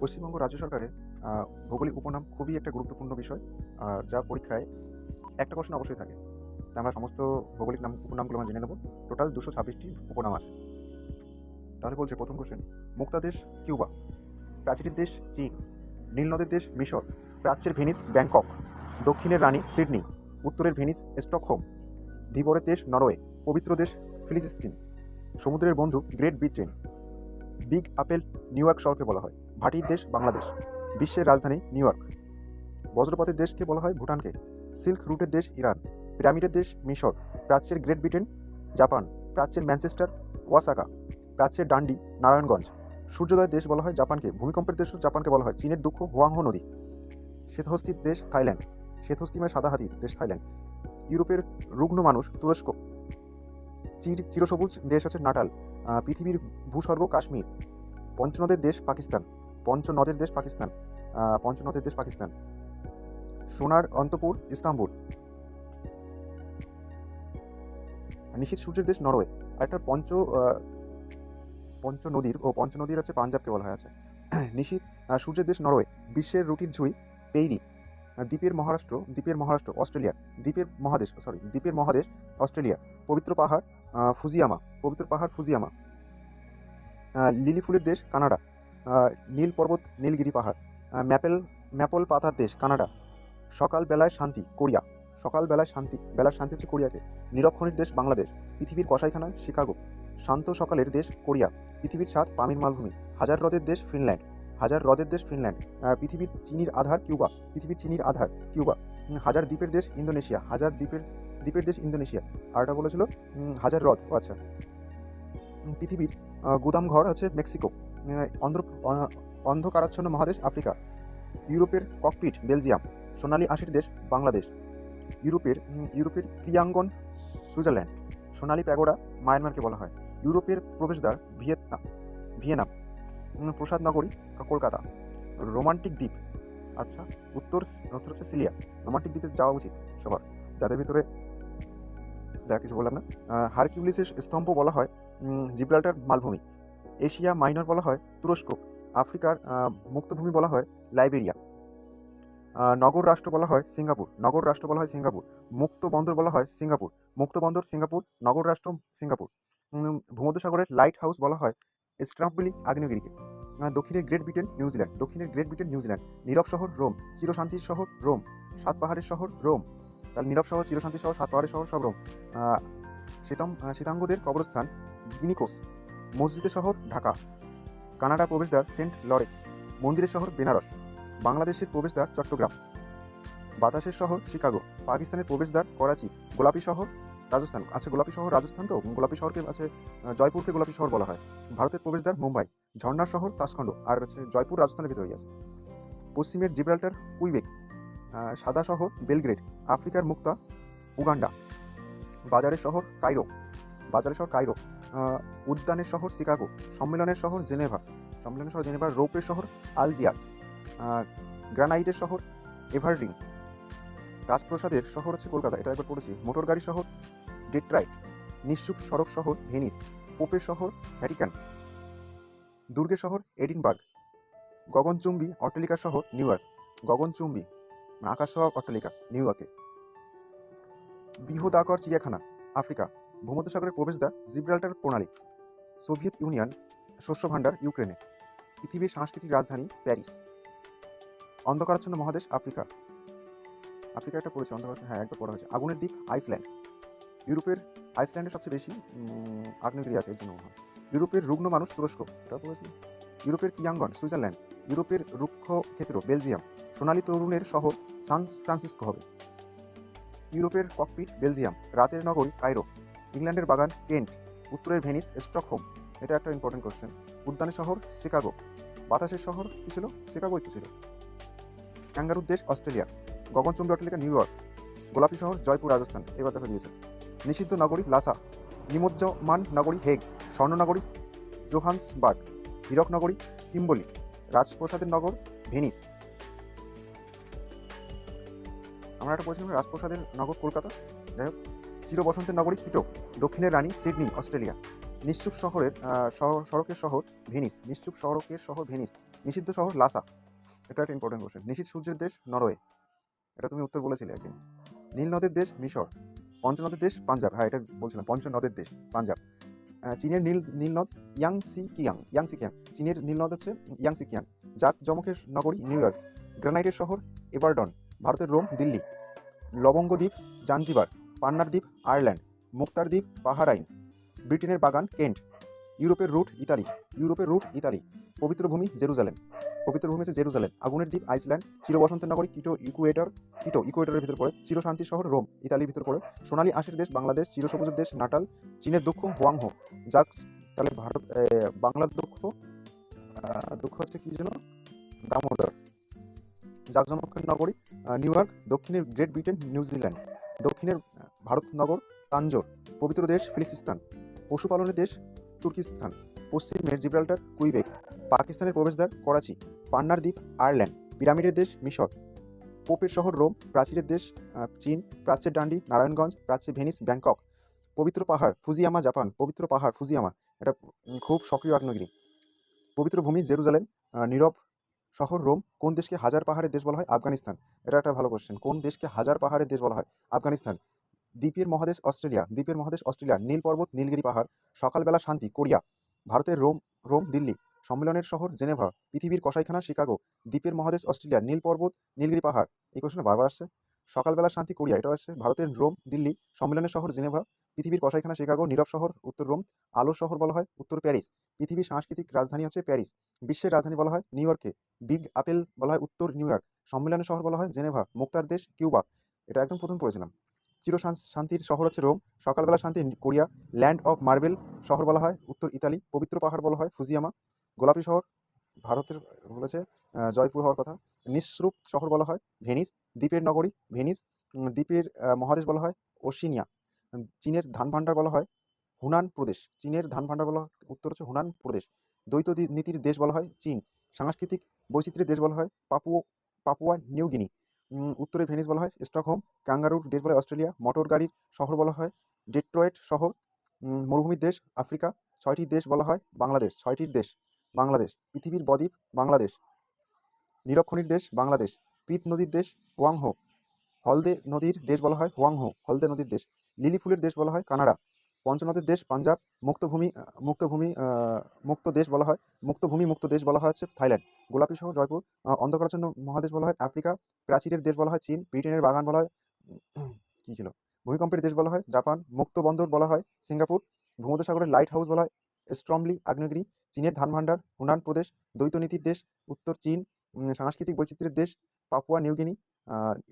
পশ্চিমবঙ্গ রাজ্য সরকারের ভৌগোলিক উপনাম খুবই একটা গুরুত্বপূর্ণ বিষয় যা পরীক্ষায় একটা কোশ্চেন অবশ্যই থাকে। আমরা সমস্ত ভৌগোলিক নাম, উপনামগুলো আমরা জেনে নেব। টোটাল দুশো ছাব্বিশটি উপনাম আছে। তাহলে বলছে প্রথম কোশ্চেন মুক্তা দেশ কিউবা, প্রাচীরের দেশ চীন, নীল নদের দেশ মিশর, প্রাচ্যের ভেনিস ব্যাংকক, দক্ষিণের রানী সিডনি, উত্তরের ভেনিস স্টকহোম ধীবরের দেশ নরওয়ে, পবিত্র দেশ ফিলিস্তিন। সমুদ্রের বন্ধু Great Britain, big apple New York শহরকে বলা হয়। ভাটির দেশ বাংলাদেশ, বিশ্বের রাজধানী নিউ ইয়র্ক। বজ্রপাতের দেশকে বলা হয় ভুটানকে। সিল্ক রুটের দেশ ইরান, পিরামিডের দেশ মিশর, প্রাচ্যের গ্রেট ব্রিটেন, জাপান, প্রাচ্যের ম্যানচেস্টার, ওয়াসাকা, প্রাচ্যের ডান্ডি, নারায়ণগঞ্জ। সূর্যোদয়ের দেশ বলা হয় জাপানকে, ভূমিকম্পের দেশও জাপানকে বলা হয় চীনের দুঃখ হোয়াংহো নদী। শ্বেতহস্তির দেশ থাইল্যান্ড শ্বেতহস্তিমায় সাদা হাতির দেশ থাইল্যান্ড। ইউরোপের রুগ্ন মানুষ তুরস্ক। চির, চিরসবুজ দেশ আছে নাটাল পৃথিবীর ভূস্বর্গ কাশ্মীর। পঞ্চনদের দেশ পাকিস্তান। পঞ্চনদের দেশ পাকিস্তান। পঞ্চনদের দেশ পাকিস্তান। সোনার অন্তপুর, ইস্তাম্বুল। নিশীত সূর্যের দেশ নরওয়ে। আর একটা পঞ্চ পঞ্চ নদীর ও পঞ্চ নদীর হচ্ছে পাঞ্জাবকে বলা হয় আছে। নিশীত সূর্যের দেশ নরওয়ে। বিশ্বের রুটির ঝুঁই পেইরি দ্বীপের মহারাষ্ট্র দ্বীপের মহারাষ্ট্র, অস্ট্রেলিয়া। দ্বীপের মহাদেশ সরি দ্বীপের মহাদেশ, অস্ট্রেলিয়া। পবিত্র পাহাড় ফুজিয়ামা। পবিত্র পাহাড়, ফুজিয়ামা। লিলি ফুলের দেশ কানাডা। নীল পর্বত, নীলগিরি পাহাড় ম্যাপেল, ম্যাপল পাতার দেশ, কানাডা। সকাল বেলায় শান্তি, কোরিয়া। সকাল বেলায় শান্তি বেলার শান্তি হচ্ছে কোরিয়াকে নিরক্ষণের দেশ বাংলাদেশ, পৃথিবীর কসাইখানা শিকাগো। শান্ত সকালের দেশ কোরিয়া, পৃথিবীর সাত পামির মালভূমি। হাজার হ্রদের দেশ ফিনল্যান্ড, হাজার হ্রদের দেশ ফিনল্যান্ড পৃথিবীর চিনির আধার কিউবা, পৃথিবীর চিনির আধার কিউবা। হাজার দ্বীপের দেশ ইন্দোনেশিয়া, হাজার দ্বীপের দ্বীপের দেশ ইন্দোনেশিয়া। আর এটা বলেছিল হাজার হ্রদ আচ্ছা। পৃথিবীর আহ, গুদাম ঘর আছে মেক্সিকো অন্ধ্র অন্ধকারাচ্ছন্ন মহাদেশ আফ্রিকা ইউরোপের ককপিট বেলজিয়াম সোনালি আশির দেশ বাংলাদেশ ইউরোপের ইউরোপের ক্রিয়াঙ্গন সুইজারল্যান্ড সোনালী প্যাগোডা মায়ানমারকে বলা হয় ইউরোপের প্রবেশদ্বার ভিয়েতনাম ভিয়েনাম প্রসাদ নগরী কলকাতা রোমান্টিক দ্বীপ আচ্ছা উত্তর উত্তর হচ্ছে সিলিয়া রোমান্টিক দ্বীপে যাওয়া উচিত সবার যাদের ভিতরে যা কিছু বললাম না হারকিউলিসের স্তম্ভ বলা হয় জিব্রাল্টার মালভূমি। এশিয়া মাইনর বলা হয় তুরস্ক, আফ্রিকার মুক্তভূমি বলা হয় লাইবেরিয়া। নগর রাষ্ট্র বলা হয় সিঙ্গাপুর, নগর রাষ্ট্র বলা হয় সিঙ্গাপুর। মুক্ত বন্দর বলা হয় সিঙ্গাপুর, মুক্ত বন্দর সিঙ্গাপুর, নগর রাষ্ট্র সিঙ্গাপুর। ভূমধ্যসাগরের লাইট হাউস বলা হয় স্ট্রাম্পবিলি আগ্নেয়গিরিকে। দক্ষিণের গ্রেট ব্রিটেন নিউজিল্যান্ড দক্ষিণের গ্রেট ব্রিটেন নিউজিল্যান্ড নীরব শহর রোম, চিরশান্তির শহর রোম, সাত পাহাড়ের শহর রোম। তাহলে নীরব শহর, চিরশান্তির শহর, সাত পাহাড়ের শহর সব রোম। শ্বেতাম শ্বেতাঙ্গদের কবরস্থান গিনিকোস মসজিদের শহর ঢাকা, কানাডা প্রবেশদ্বার সেন্ট লরে মন্দিরের শহর বেনারস, বাংলাদেশের প্রবেশদ্বার চট্টগ্রাম, বাতাসের শহর শিকাগো, পাকিস্তানের প্রবেশদ্বার করাচি, গোলাপি শহর রাজস্থান আচ্ছা গোলাপি শহর রাজস্থান তো গোলাপি শহরকে আছে জয়পুরকে গোলাপি শহর বলা হয়। ভারতের প্রবেশদ্বার মুম্বাই, ঝর্ণার শহর তাসখণ্ড আর হচ্ছে জয়পুর রাজস্থানের ভিতরেই আছে। পশ্চিমের জিব্রাল্টার, কুইবেক সাদা শহর বেলগ্রেড, আফ্রিকার মুক্তা, উগান্ডা, বাজারের শহর কাইরো, বাজারের শহর কাইরো উদ্যানের শহর শিকাগো, সম্মেলনের শহর জেনেভা, সম্মেলনের শহর জেনেভা রৌপের শহর আলজিয়াস গ্রানাইটের শহর এভারডিং, রাজপ্রসাদের শহর হচ্ছে কলকাতা, এটা একবার পড়েছি, মোটর গাড়ি শহর ডেট্রাইট, নিশ্চুপ সড়ক শহর ভেনিস, পোপের শহর ভ্যাটিকান দুর্গের শহর এডিনবার্গ, গগনচুম্বী অট্টালিকা শহর নিউ ইয়র্ক গগনচুম্বী আকাশ ছোঁয়া অট্টালিকা নিউ ইয়র্কে বৃহদাকর চিড়িয়াখানা, আফ্রিকা ভূমধ্যসাগরের প্রবেশদ্বার জিব্রাল্টার প্রণালী, সোভিয়েত ইউনিয়ন শস্য ভাণ্ডার ইউক্রেনে, পৃথিবীর সাংস্কৃতিক রাজধানী প্যারিস। অন্ধকারাচ্ছন্ন মহাদেশ আফ্রিকা। আফ্রিকা একটা পড়েছে অন্ধকার হ্যাঁ একবার পড়া হয়েছে। আগুনের দ্বীপ আইসল্যান্ড। ইউরোপের আইসল্যান্ডে সবচেয়ে বেশি আগ্নেয়গিরি আছে এর জন্য হয়। ইউরোপের রুগ্ন মানুষ তুরস্ক। এটা পড়েছি ইউরোপের কিয়াঙ্গন, সুইজারল্যান্ড। ইউরোপের রুক্ষ ক্ষেত্র, বেলজিয়াম। সোনালী তরুণের শহর সান ফ্রান্সিসকো হবে। ইউরোপের ককপিট, বেলজিয়াম। রাতের নগরী, কায়রো। ইংল্যান্ডের বাগান কেন্ট, উত্তরের ভেনিস, স্টকহোম। এটা একটা ইম্পর্টেন্ট কোশ্চেন উদ্যানের শহর শিকাগো। বাতাসের শহর কী ছিল? শিকাগোই তো ছিল। ক্যাঙ্গারুর দেশ অস্ট্রেলিয়া। গগনচুম্বী অট্টালিকা নিউ ইয়র্ক। গোলাপি শহর জয়পুর, রাজস্থান। এবার দেখা দিয়েছে। নিষিদ্ধ নগরী লাসা। নিমজ্জমান নগরী হেগ। স্বর্ণনগরী জোহান্সবার্গ। হীরক নগরী কিম্বলি রাজপ্রসাদের নগর ভেনিস। আমরা একটা বলছিলাম রাজপ্রসাদের নগর কলকাতা। যাই হোক। চির বসন্তের নগরী কিটো দক্ষিণের রানী সিডনি, অস্ট্রেলিয়া। নিশ্চুপ শহরের সড়কের শহর ভেনিস। নিশ্চুপ সড়কের শহর ভেনিস। নিষিদ্ধ শহর লাসা। এটা একটা ইম্পর্টেন্ট কোশ্চেন নিষিদ্ধ সূর্যের দেশ নরওয়ে। এটা তুমি উত্তর বলেছিলে একদিন। নীল নদের দেশ মিশর। পঞ্চনদের দেশ পাঞ্জাব। হ্যাঁ এটা বলছিলাম। পঞ্চনদের দেশ পাঞ্জাব। চীনের নীল নীল নদ ইয়াংসি কিয়াং ইয়াংসি কিয়াং চীনের নীল নদ হচ্ছে ইয়াংসি কিয়াং জাক জমকের নগরী নিউ ইয়র্ক। গ্রানাইটের শহর এবারডন। ভারতের রোম, দিল্লি। লবঙ্গ দ্বীপ জাঞ্জিবার। পান্নার দ্বীপ আয়ারল্যান্ড মুক্তার দ্বীপ বাহারাইন, ব্রিটেনের বাগান, কেন্ট, ইউরোপের রুট, ইতালি, ইউরোপের রুট, ইতালি, পবিত্র ভূমি, জেরুজালেম, পবিত্র ভূমি হচ্ছে জেরুজালেম, আগুনের দ্বীপ, আইসল্যান্ড, চির বসন্তের নগরী, কিটো, ইকুয়েটর, কিটো, ইকুয়েটরের ভিতর পড়ে, চির শান্তির শহর, রোম, ইতালির ভিতর পড়ে, সোনালী আশের দেশ, বাংলাদেশ, চির সবুজের দেশ, নাটাল, চীনের দুঃখ, হোয়াংহো, যাক, তাহলে ভারত বাংলার দুঃখ দুঃখ হচ্ছে কি যেন? দামোদর জাকজমকের নগরী নিউ ইয়র্ক, দক্ষিণের গ্রেট ব্রিটেন নিউজিল্যান্ড দক্ষিণের আহ, ভারত নগর তাঞ্জোর পবিত্র দেশ ফিলিস্তিস্তান পশুপালনের দেশ তুর্কিস্তান পশ্চিমের জিব্রাল্টার কুইবেক পাকিস্তানের প্রবেশদ্বার করাচি পান্নার দ্বীপ আয়ারল্যান্ড পিরামিডের দেশ মিশর পোপের শহর রোম প্রাচীরের দেশ চীন প্রাচ্যের ডান্ডি নারায়ণগঞ্জ প্রাচ্যের ভেনিস ব্যাংকক পবিত্র পাহাড় ফুজিয়ামা জাপান পবিত্র পাহাড় ফুজিয়ামা এটা খুব সক্রিয় আগ্নেয়গিরি পবিত্র ভূমি জেরুজালেম নীরব শহর রোম কোন দেশকে হাজার পাহাড়ের দেশ বলা হয়? আফগানিস্তান। এটা একটা ভালো কোশ্চেন কোন দেশকে হাজার পাহাড়ের দেশ বলা হয়? আফগানিস্তান। দ্বীপের মহাদেশ অস্ট্রেলিয়া। দ্বীপের মহাদেশ অস্ট্রেলিয়া। নীল পর্বত, নীলগিরি পাহাড়, সকালবেলা শান্তি, কোরিয়া। ভারতের রোম রোম, দিল্লি। সম্মেলনের শহর জেনেভা। পৃথিবীর কসাইখানা, শিকাগো। দ্বীপের মহাদেশ অস্ট্রেলিয়া। নীল পর্বত, নীলগিরি পাহাড়। এই কোশ্চেন বারবার আসছে। সকালবেলা শান্তি কোরিয়া, এটা হচ্ছে ভারতের রোম, দিল্লি সম্মেলনের শহর জেনেভা, পৃথিবীর কসাইখানা শিকাগো, নীরব শহর উত্তর রোম, আলো শহর বলা হয় উত্তর প্যারিস, পৃথিবীর সাংস্কৃতিক রাজধানী হচ্ছে প্যারিস, বিশ্বের রাজধানী বলা হয় নিউ ইয়র্কে, বিগ আপেল বলা হয় উত্তর নিউ ইয়র্ক সম্মেলনের শহর বলা হয় জেনেভা, মুক্তার দেশ কিউবা, এটা একদম প্রথম পড়েছিলাম। চির শান্তির শহর হচ্ছে রোম, সকালবেলা শান্তি কোরিয়া, ল্যান্ড অফ মার্বেল শহর বলা হয় উত্তর ইতালি, পবিত্র পাহাড় বলা হয় ফুজিয়ামা, গোলাপি শহর ভারতের, বলেছে জয়পুর হওয়ার কথা। নিঃস্রূপ শহর বলা হয়, ভেনিস। দ্বীপের নগরী, ভেনিস। দ্বীপের মহাদেশ বলা হয়, ওশিনিয়া। চীনের ধান ভাণ্ডার বলা হয়, হুনান প্রদেশ। চীনের ধান ভাণ্ডার বলা, উত্তর হচ্ছে হুনান প্রদেশ। দ্বৈত নীতির দেশ বলা হয়, চীন। সাংস্কৃতিক বৈচিত্র্যের দেশ বলা হয় পাপুও পাপুয়া নিউগিনি উত্তরে ভেনিস বলা হয়, স্টকহোম। কাঙ্গারুর দেশ বলা হয়, অস্ট্রেলিয়া। মোটর গাড়ির শহর বলা হয়, ডেট্রয়েট শহর। মরুভূমির দেশ, আফ্রিকা। ছয়টি দেশ বলা হয়, বাংলাদেশ। ছয়টির দেশ। বাংলাদেশ। পৃথিবীর বদ্বীপ, বাংলাদেশ। নিরক্ষণীর দেশ, বাংলাদেশ। পিত নদীর দেশ, হোয়াংহো। হলদে নদীর দেশ বলা হয় হোয়াংহো, হলদে নদীর দেশ। লিলি ফুলের দেশ বলা হয় কানাডা। পঞ্চনদের দেশ, পাঞ্জাব। মুক্তভূমি মুক্তভূমি মুক্ত দেশ বলা হয়, মুক্তভূমি, মুক্ত দেশ বলা হয় হচ্ছে থাইল্যান্ড। গোলাপি শহর জয়পুর। অন্ধকারাচ্ছন্ন মহাদেশ বলা হয় আফ্রিকা। প্রাচীরের দেশ বলা হয় চীন। ব্রিটেনের বাগান বলা হয় কী ছিল? ভূমিকম্পের দেশ বলা হয় জাপান। মুক্ত বন্দর বলা হয় সিঙ্গাপুর। ভূমধ্যসাগরের লাইট হাউস বলা হয় স্ট্রমলি আগ্নেয়গিরি চীনের ধান ভাণ্ডার হুনান প্রদেশ দ্বৈতনীতির দেশ, উত্তর চীন সাংস্কৃতিক বৈচিত্র্যের দেশ, পাপুয়া নিউগিনি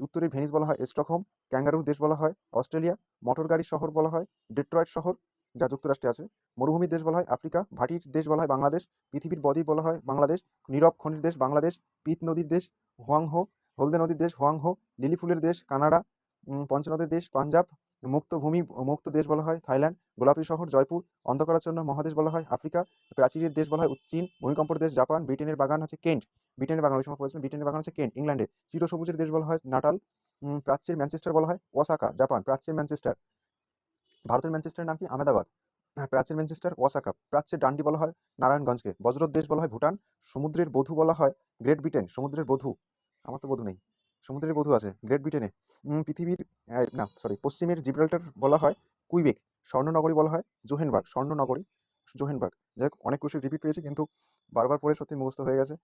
উত্তরে ভেনিস বলা হয় স্টকহোম, ক্যাঙ্গারুর দেশ বলা হয় অস্ট্রেলিয়া মোটর গাড়ির শহর বলা হয় ডেট্রয়েট শহর যা যুক্তরাষ্ট্রে আছে। মরুভূমির দেশ বলা হয় আফ্রিকা, ভাটির দেশ বলা হয় বাংলাদেশ, পৃথিবীর বদ্বীপ বলা হয় বাংলাদেশ, নীরব খনির দেশ বাংলাদেশ, পিত নদীর দেশ হোয়াংহো, হলদে নদীর দেশ হোয়াংহো, লিলি ফুলের দেশ কানাডা পঞ্চনদের দেশ পাঞ্জাব মুক্ত ভূমি মুক্ত দেশ বলা হয় থাইল্যান্ড, গোলাপি শহর, জয়পুর, অন্ধকারাচ্ছন্ন মহাদেশ বলা হয় আফ্রিকা, প্রাচীরের দেশ বলা হয় চীন ভূমিকম্পর দেশ জাপান, ব্রিটেনের বাগান হচ্ছে কেন্ট, ব্রিটেনের বাগান, ওই সময় পড়েছিলাম ব্রিটেনের বাগান হচ্ছে কেন্ট, ইংল্যান্ডে, চিরসবুজের দেশ বলা হয় নাটাল প্রাচ্যের ম্যানচেস্টার বলা হয় ওসাকা জাপান, প্রাচ্যের ম্যানচেস্টার, ভারতের ম্যানচেস্টারের নাম কি? আহমেদাবাদ হ্যাঁ প্রাচ্যের ম্যানচেস্টার ওয়াসাকা, প্রাচ্যের ডান্ডি বলা হয় নারায়ণগঞ্জকে বজ্রর দেশ বলা হয় ভুটান, সমুদ্রের বধূ বলা হয় গ্রেট ব্রিটেন, সমুদ্রের বধূ, আমার তো বধূ নেই। সমুদ্রের বধূ আছে গ্রেট ব্রিটেনে পৃথিবীর না সরি পশ্চিমের জিব্রাল্টার বলা হয় কুইবেক স্বর্ণনগরী বলা হয় জোহেনবার্গ স্বর্ণনগরী জোহেনবার্গ যাই হোক, অনেক কিছু রিপিট পেয়েছে, কিন্তু বারবার পরে সত্যি মুখস্থ হয়ে গেছে।